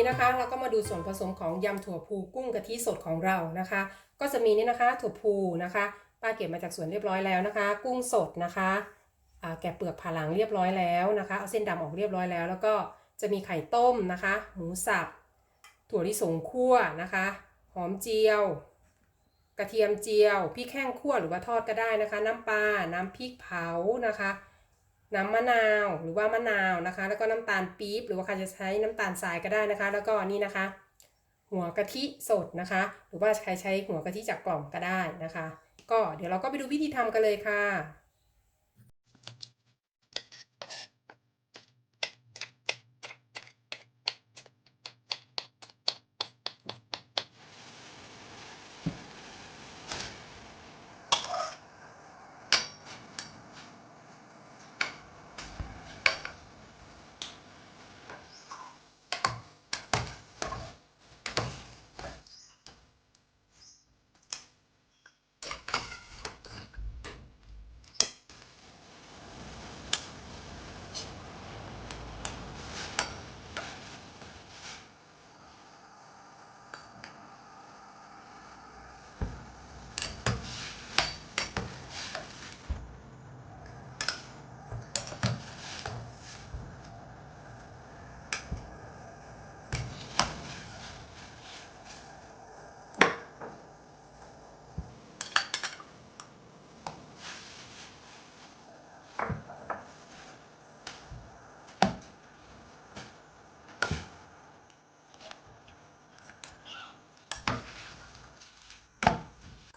นี้นะคะ เราก็มาดูส่วนผสมของยำถั่วพูกุ้งกะทิสดของเรานะคะ ก็จะมีนี่นะคะ ถั่วพูนะคะป้าเก็บมาจากสวนเรียบร้อยแล้วนะคะ กุ้งสดนะคะแกะเปลือกผ่าหลังเรียบร้อยแล้วนะคะ เอาเส้นดำออกเรียบร้อยแล้ว แล้วก็จะมีไข่ต้มนะคะ หมูสับ ถั่วลิสงคั่วนะคะ หอมเจียว กระเทียมเจียว พริกแห้งคั่วหรือว่าทอดก็ได้นะคะ น้ำปลา น้ำพริกเผานะคะ น้ำมะนาวหรือว่ามะนาวนะคะ แล้วก็น้ำตาลปี๊บหรือว่าใครจะใช้น้ำตาลทรายก็ได้นะคะ แล้วก็นี่นะคะ หัวกะทิสดนะคะ หรือว่าใครใช้หัวกะทิจากกล่องก็ได้นะคะ ก็เดี๋ยวเราก็ไปดูวิธีทำกันเลยค่ะ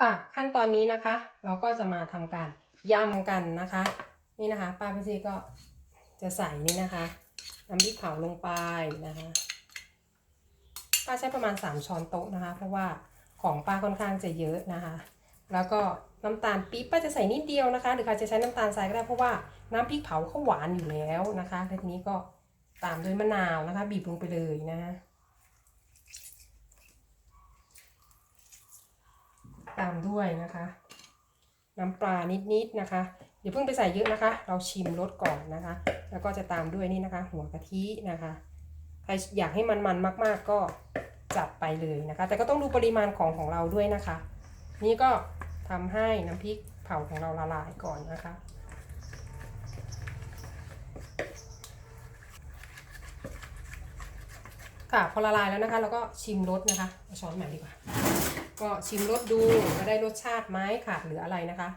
ค่ะ ขั้นตอนนี้นะคะ เราก็จะมาทำการย่ำกันนะคะ นี่นะคะ ป้าพี่ซีก็จะใส่นี่นะคะน้ำพริกเผาลงไปนะคะป้าใช้ประมาณ 3 ช้อนโต๊ะนะคะ เพราะว่าของป้าค่อนข้างจะเยอะนะคะ แล้วก็น้ำตาลปี๊บป้าจะใส่นิดเดียวนะคะ หรือใครจะใช้น้ำตาลทรายก็ได้เพราะว่าน้ำพริกเผาเขาหวานอยู่แล้วนะคะทีนี้ก็ตามด้วยมะนาวนะคะ บีบลงไปเลยนะคะ ตามด้วยนะคะ น้ำปลานิดๆนะคะอย่าเพิ่งไปใส่เยอะนะคะ เราชิมรสก่อนนะคะ แล้วก็จะตามด้วยนี่นะคะ หัวกะทินะคะใครอยากให้มันๆมาก ๆก็จัดไปเลยนะคะ แต่ก็ต้องดูปริมาณของของเราด้วยนะคะ นี่ก็ทำให้น้ำพริกเผาของเราละลายก่อนนะคะ ค่ะพอละลายแล้วนะคะ เราก็ชิมรสนะคะเอาช้อนใหม่ดีกว่า ก็ชิมรสดูว่าได้รสชาติไหมขาดหรืออะไรนะคะ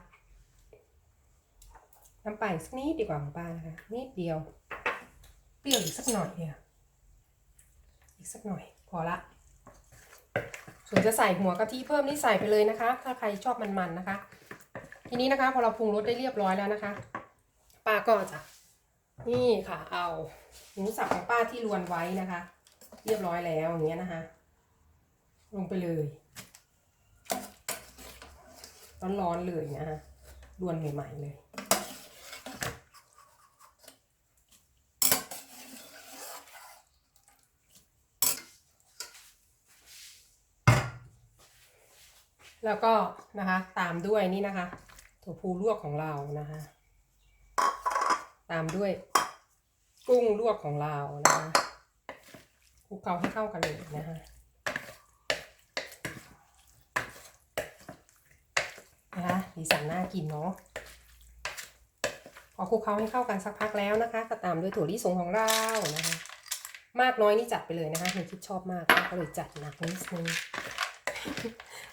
น้ำปลาอีกสักนิดดีกว่าของป้านะคะ นิดเดียว เปรี้ยวอีกสักหน่อยเนี่ยอีกสักหน่อยพอละ ส่วนจะใส่หัวกะทิเพิ่มนี่ใส่ไปเลยนะคะ ถ้าใครชอบมันๆนะคะ ทีนี้นะคะ พอเราปรุงรสได้เรียบร้อยแล้วนะคะ ป้าก็จะนี่ค่ะ เอาหมูสับของป้าที่รวนไว้นะคะ เรียบร้อยแล้วอย่างเงี้ยนะคะ ลงไปเลย ร้อนๆเลยนะฮะรวนใหม่ๆเลย แล้วก็นะคะตามด้วยนี่นะคะถั่วพูลวกของเรานะคะ ตามด้วยกุ้งลวกของเรานะคะคลุกเคล้าให้เข้ากันเลยนะคะ นะคะสีสันน่ากินเนาะพอคลุกเคล้าให้เข้ากันสักพักแล้วนะคะ ก็ตามด้วยถั่วลิสงของเรานะคะ มากน้อยนี่จัดไปเลยนะคะเฮียคิดชอบมากก็เลยจัดหนักนิดนึง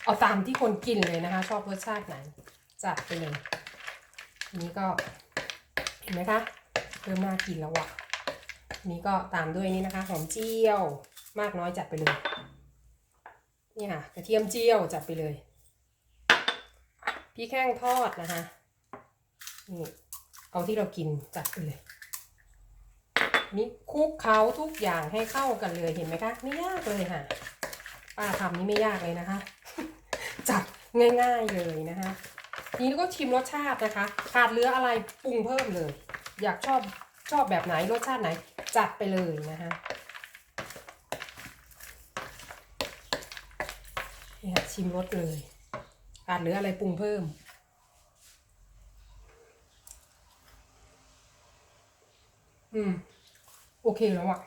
เอาตามที่คนกินเลยนะคะ ชอบรสชาติไหนจัดไปเลยนี้ก็เห็นไหมคะเริ่มน่ากินแล้วอะนี้ก็ตามด้วยนี่นะคะหอมเจียว มากน้อยจัดไปเลยนี่ค่ะกระเทียมเจียวจัดไปเลย พริกแห้งทอดนะคะนี่เอาที่เรากินจัดไปเลยนี่คลุกเคล้าทุกอย่างให้เข้ากันเลยเห็นไหมคะ ไม่ยากเลยค่ะป้าทำนี่ไม่ยากเลยนะคะ จัดง่าย ๆเลยนะคะนี่ก็ชิมรสชาตินะคะ ขาดเหลืออะไรปรุงเพิ่มเลย อยากชอบชอบแบบไหนรสชาติไหน จัดไปเลยนะคะนี่ค่ะชิมรสเลย ขาดเหลืออะไรปรุงเพิ่ม อืม โอเคแล้วอะ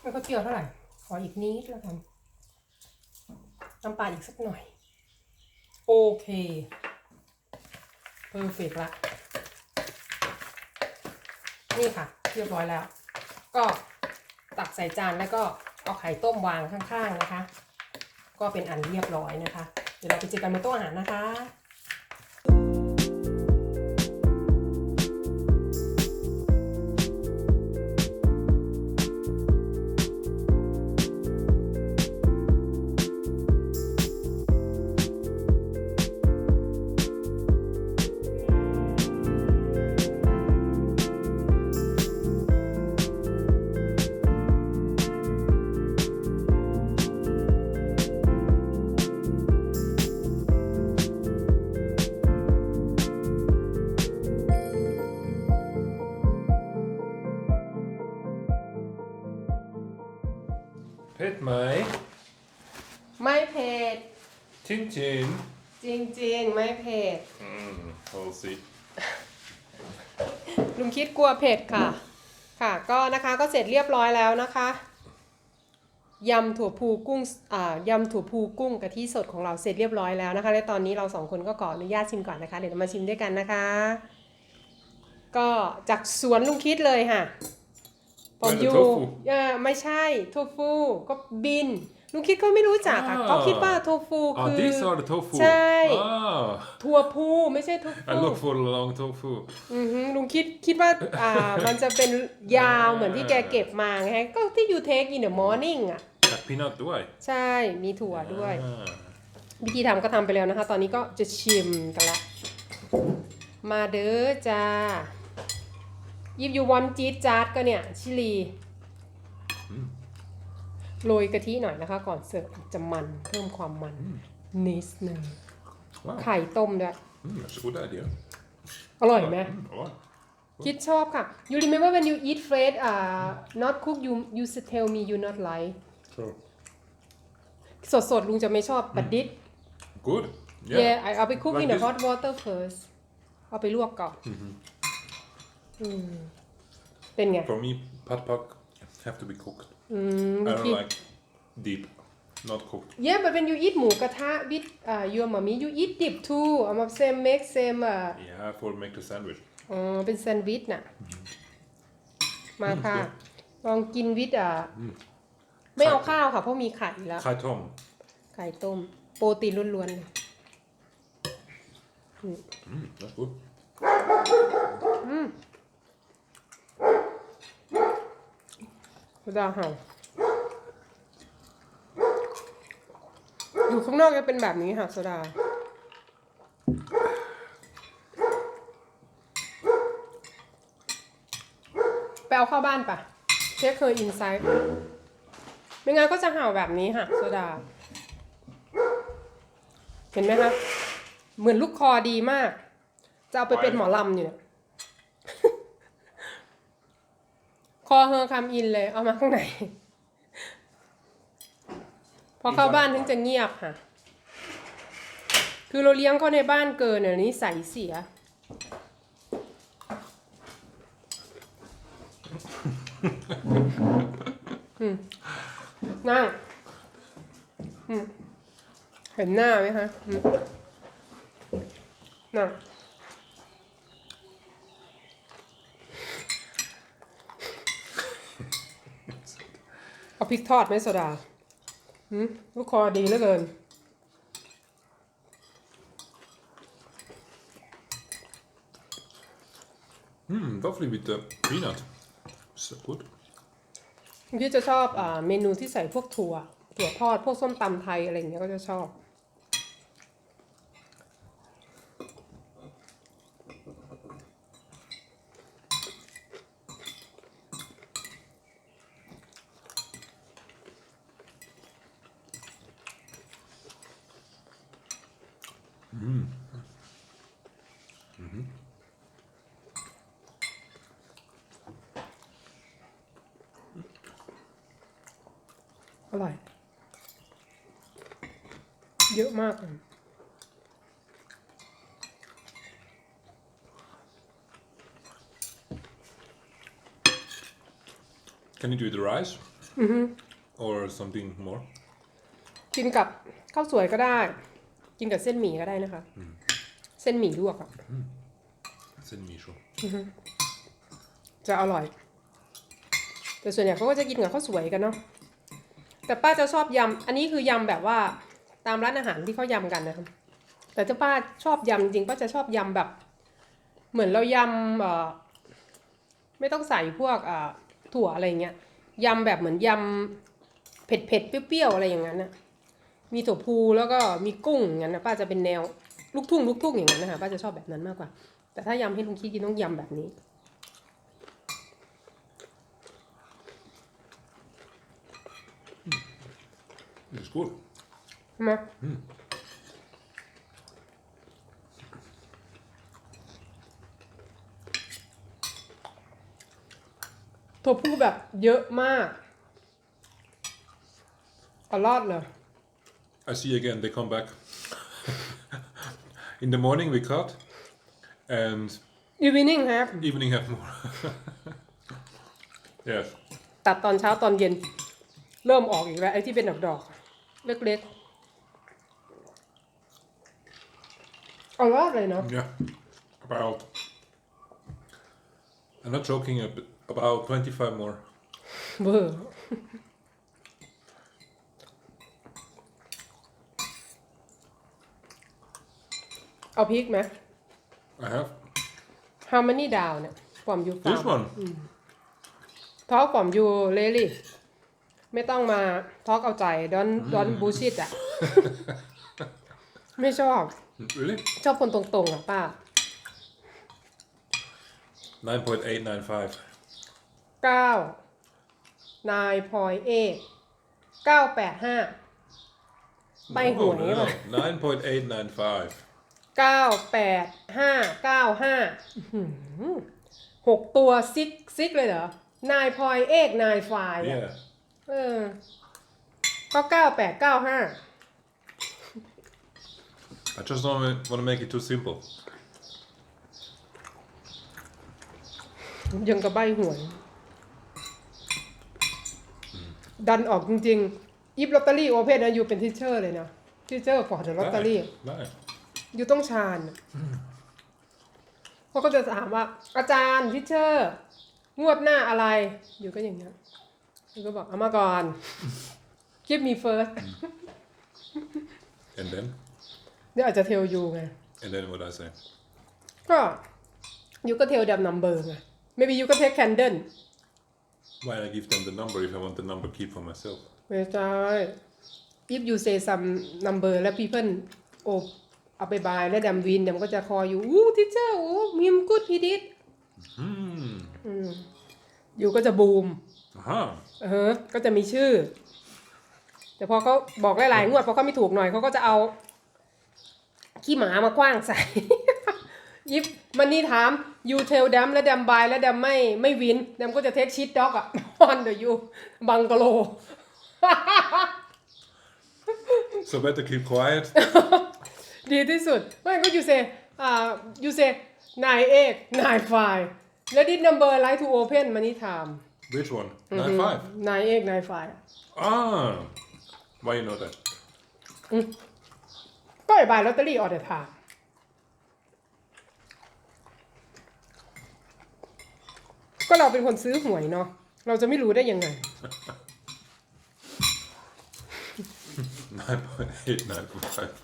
ไม่ค่อยเปรี้ยวเท่าไหร่ ขออีกนิดแล้วกันน้ำปลาอีกสักหน่อย โอเคเพอร์เฟกละ นี่ค่ะ เรียบร้อยแล้ว ก็ตักใส่จานแล้วก็เอาไข่ต้มวางข้างๆนะคะ ก็เป็นอันเรียบร้อยนะคะ เดี๋ยวเราไปเจอกันบนโต๊ะอาหารนะคะ ชินชินจริงๆ ไม่เผ็ดอืม we'll see ลุงคิดกลัวเผ็ดค่ะ ค่ะ ก็นะคะก็เสร็จเรียบร้อยแล้วนะคะ ยำถั่วพูกุ้งอ่ายำถั่วพูกุ้งกะทิสดของเราเสร็จเรียบร้อยแล้วนะคะ และตอนนี้เราสองคนก็ขออนุญาตชิมก่อนนะคะ เดี๋ยวเรามาชิมด้วยกันนะคะ ก็จากสวนลุงคิดเลยค่ะ ผมไม่อแต่ยู่โทฟูเออไม่ใช่โทฟูก็บิน ลุงคิดเขาไม่รู้จักค่ะอ่าเขาคิดว่าโทฟู Oh, คือ these are the tofu. ใช่ Ah, ถั่วพูไม่ใช่โท I ฟู look for the long tofu. อือฮึลุงคิดคิดว่าอ่า มันจะเป็นยาวเหมือนที่แกเก็บมาไงฮะก็ที่ you take in the morning อะ Got peanut ด้วยใช่มีถั่วด้วย อ่าวิธีทำก็ทำไปแล้วนะคะ ตอนนี้ก็จะชิมกันละ มาเด้อจ้า if you want จี๊ดจ๊าดก็เนี่ย ชิลี โรยกะทิหน่อยนะคะ ก่อนเสิร์ฟจะมันเพิ่มความมันนิดนึง Wow. ไข่ต้มด้วย Mm, that's a good idea. อร่อยไหม Mm, bra. คิดชอบค่ะ you remember when you eat fresh uh not cook you you used to tell me you not like So, สดสดๆลุงจะไม่ชอบ but this good. yeah, Yeah. I เอาไป cook Like in the this? hot water first เอาไปลวกก่อนอืมเป็นไง For me, pat pak have to be cooked. อืม I วิ don't ธี like deep, not cooked. yeah but when you eat หมูกระทะ with uh your mommy you eat dip too เอามา same make same อะ Yeah, for make the sandwich. อ๋อเป็นแซนด์วิชน่ะ มาค่ะ ลองกินวิดอะ ไม่เอาข้าวค่ะ เพราะมีไข่แล้ว Kai tom. ไข่ต้ม โปรตีนล้วนๆเลย Mm, that's โซดาเห่าอยู่ข้างนอกจะเป็นแบบนี้ค่ะโซดา ไปเอาเข้าบ้านปะเช็คเคยอินไซด์ไม่งั้นก็จะเห่าแบบนี้ค่ะโซดา เห็นไหมคะ เหมือนลูกคอดีมาก จะเอาไปเป็นหมอลำอยู่เนี่ย คอเฮอคำอินเลย เอามาข้างในพอเข้าบ้านถึงจะเงียบค่ะ คือเราเลี้ยงเขาในบ้านเกินเนี่ยนิสัยเสีย นั่งเห็นหน้าไหมคะนั่ง เอาพ ริกทอดไหมโซดาหืมลูกคอดีเหลือเกิน Mm, lovely with the peanut. So good. พี่จะชอบอ่าเมนูที่ใส่พวกถั่ว ถั่วทอด พวกส้มตำไทย อะไรอย่างเงี้ยก็จะชอบ อร่อย เยอะมากเลย Can you do the rice? or something more. กินกับข้าวสวยก็ได้ กินกับเส้นหมี่ก็ได้นะคะ เส้นหมี่ลวกอะ Sen Misho. จะอร่อย แต่ส่วนใหญ่เขาก็จะกินกับข้าวสวยกันเนาะ แต่ป้าจะชอบยำ อันนี้คือยำแบบว่าตามร้านอาหารที่เขายำกันนะครับ แต่ถ้าป้าชอบยำจริงป้าจะชอบยำแบบ เหมือนเรายำเอ่อไม่ต้องใส่พวกเอ่อ ถั่วอะไรอย่างเงี้ยยำแบบเหมือนยำเผ็ดเผ็ดๆเปรี้ยวๆอะไรอย่างนั้นนะมีถั่วพูแล้วก็มีกุ้งอย่างนั้นนะป้าจะเป็นแนวลูกทุ่งลูกทุ่งอย่างนั้นนะคะป้าจะชอบแบบนั้นมากกว่า แต่ถ้ายำให้ลุงคิดกินต้องยำแบบนี้ This is good. ใช่ไหมถั่วพูแบบเยอะมากอลอดเลย I see again, they come back. In the morning we cut, and อีวินิ่งครับ evening have more. yes. ตัดตอนเช้าตอนเย็น เริ่มออกอีกแล้วไอ้ที่เป็นดอกดอกๆเล็กๆอลอดเลยเนาะ Yeah. About. I'm not joking. ab- About 25 more. เบอร์เอาพริกไหม I have. How many down เนี่ย from you This farm one. talk from you really ไม่ต้องมา talk เอาใจดอนดอนบูชิดอะ ไม่ชอบ Really? ชอบคนตรงๆอะป้า 9.895. เก้านายพอยเอเก้าแปดห้าใบหวย no, no, ป่ะ 9.895. เก้าแปดห้าเก้าห้าหกตัวซิกซิกเลยเหรอ นายพอยเอกนายไฟ Yeah. เออ ก็เก้าแปดเก้าห้า I just don't want to make it too simple. ยังกับใบหวย ดันออกจริงๆยิบลอตเตอรี่โอเพนนะอยู่เป็นทิเชอร์เลยนะทิเชอร์ฟอร์ดลอตเตอรี่ Nice. อยู่ต้องชาญเขาก็จะถามว่า อาจารย์ทิเชอร์งวดหน้าอะไร อยู่ก็อย่างเงี้ยอยู่ก็บอกเอามาก่อน give me first And then? เดี๋ยวอาจจะเทลยูไง And then what I say? ก็ยูก็เทลดัมนัมเบอร์ไง maybe you ก็ take candle Why I give them the number if I want the number keep for myself? ไม่ใช่ if you say some number แล้ว people โอเอาไปบายแล้วดัมวินเดี๋ยวมันก็จะคออยู่อู้ทิเชอร์อู้มิมกูดพีดิส Hmm. อยู่ก็จะบูม Aha. เออก็จะมีชื่อ แต่พอเขาบอกหลายๆงวดพอเขาไม่ถูกหน่อยเขาก็จะเอา ขี้หมามากว้างใส่ยิบมันนี่ถาม ยูเทลดัมและดัมบายและดัมไม่ไม่วินดัมก็จะเทคชิดด็อกอะออนเดอยูบังกะโล So better keep quiet. ดีที่สุดไม่ก็ยูเซอ่ายูเซนายเอกนายไฟและดิดนัมเบอร์ไลท์ทูโอเพนมันนี่ถาม Which one? Nine five. นายเอกนายไฟ Ah. Why you know that? ก็ไอ้บายลอตเตอรี่ออเดอร์ถาม ก็เราเป็นคนซื้อหวยเนาะเราจะไม่รู้ได้ยังไง Nine point eight nine five.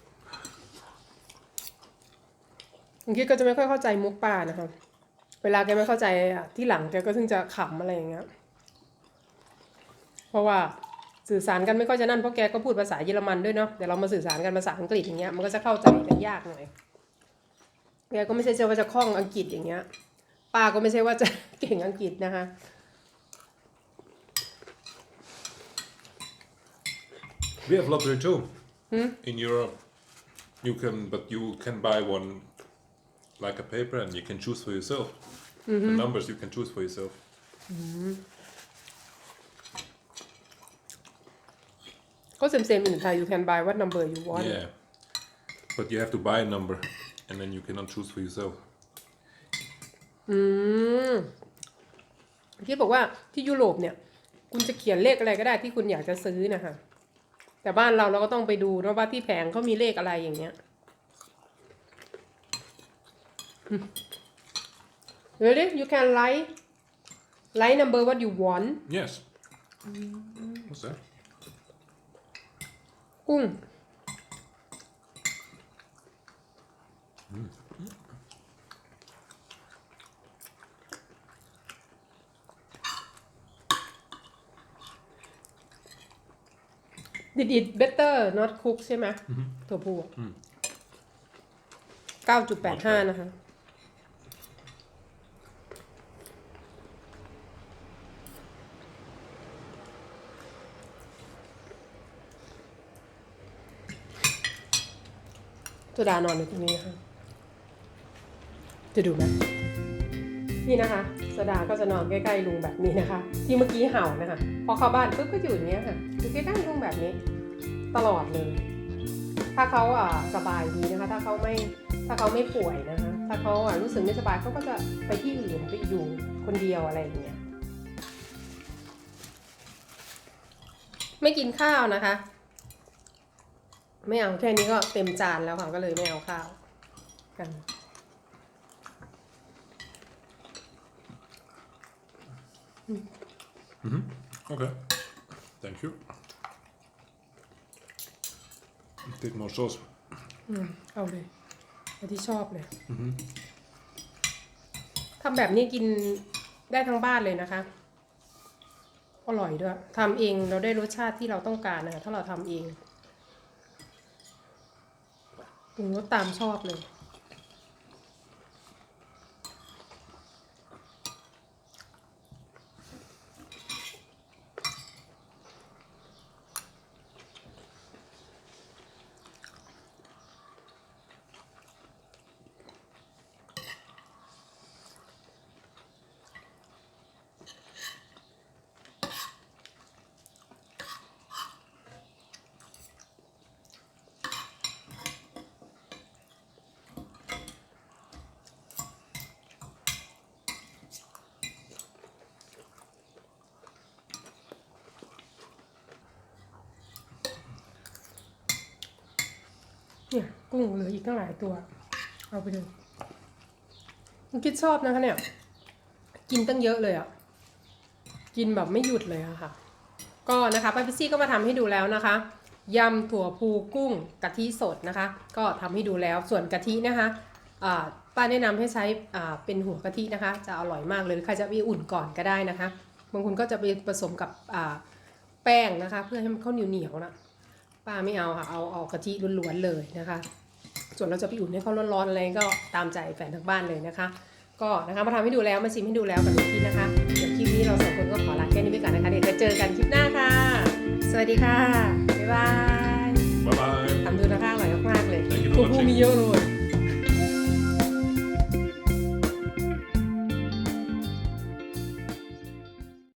บางทีก็จะไม่ค่อยเข้าใจมุกป้านะคะเวลาแกไม่เข้าใจอะที่หลังแกก็ถึงจะขำอะไรอย่างเงี้ย เพราะว่าสื่อสารกันไม่ค่อยจะนั่นเพราะแกก็พูดภาษาเยอรมันด้วยเนาะแต่เรามาสื่อสารกันภาษาอังกฤษอย่างเงี้ยมันก็จะเข้าใจกันยากหน่อยแกก็ไม่ใช่ว่าจะคล่องอังกฤษอย่างเงี้ย ป้าก็ไม่ใช่ว่าจะเก่งอังกฤษนะคะ We have lottery too. In Europe, you can, but you can buy one like a paper, and you can choose for yourself. The numbers you can choose for yourself. ก็เซมเซมอินไทย you can buy what number you want Yeah. But you have to buy a number, and then you cannot choose for yourself. อืมคิดบอกว่าที่ยุโรปเนี่ย คุณจะเขียนเลขอะไรก็ได้ที่คุณอยากจะซื้อนะคะแต่บ้านเราเราก็ต้องไปดูนะว่าที่แผงเขามีเลขอะไรอย่างเงี้ย Ready? You can write write number what you want. Yes. What's that? กุ้ง Did it better not cook ใช่ไหมตัวผู้เก้าจุดแปดห้านะคะตัวดานอนอยู่ตรงนี้นะคะจะดูไหม นี่นะคะ สดาก็จะนอนใกล้ๆลุงแบบนี้นะคะ ที่เมื่อกี้เห่านะคะ พอเข้าบ้านปุ๊บก็อยู่อย่างเงี้ยค่ะอยู่ใกล้ๆลุงแบบนี้ ตลอดเลย ถ้าเขาอะสบายดีนะคะ ถ้าเขาไม่ถ้าเขาไม่ป่วยนะคะ ถ้าเขาอะรู้สึกไม่สบายเขาก็จะไปที่อื่นไปอยู่คนเดียวอะไรอย่างเงี้ย ไม่กินข้าวนะคะ ไม่เอาแค่นี้ก็เต็มจานแล้วค่ะก็เลยไม่เอาข้าวกัน Okay. Thank you. Take more sauce. อืมเอาเลยเอาที่ชอบเลยทำแบบนี้กินได้ทั้งบ้านเลยนะคะ อร่อยด้วยทำเองเราได้รสชาติที่เราต้องการนะคะถ้าเราทำเองปรุงรสตามชอบเลย กุ้งเหลืออีกตั้งหลายตัว เอาไปเลยคุณคิดชอบนะคะเนี่ย กินตั้งเยอะเลยอะ กินแบบไม่หยุดเลยอะค่ะ ก็นะคะป้าพิซซี่ก็มาทำให้ดูแล้วนะคะยำถั่วพูกุ้งกะทิสดนะคะ ก็ทำให้ดูแล้วส่วนกะทินะคะป้าแนะนำให้ใช้เป็นหัวกะทินะคะ จะอร่อยมากเลยใครจะไปอุ่นก่อนก็ได้นะคะบางคนก็จะไปผสมกับแป้งนะคะ เพื่อให้มันเข้าเหนียวเหนียวๆนะป้าไม่เอาค่ะเอาเอากะทิล้วนๆเลยนะคะ ส่วนเราจะไปอุ่นให้เขาร้อนๆอะไรก็ตามใจแฟนทางบ้านเลยนะคะ ก็นะคะมาทำให้ดูแล้วมาชิมให้ดูแล้วกับลูกทีนะคะเดี๋ยวคลิปนี้เราสองคนก็ขอลาแค่นี้ไปก่อนนะคะเดี๋ยวจะเจอกันคลิปหน้าค่ะ สวัสดีค่ะบ๊ายบาย Bye bye. ทำดูนะคะอร่อยมากๆเลย Thank you for ตัวผู้ watching. มีเยอะเลย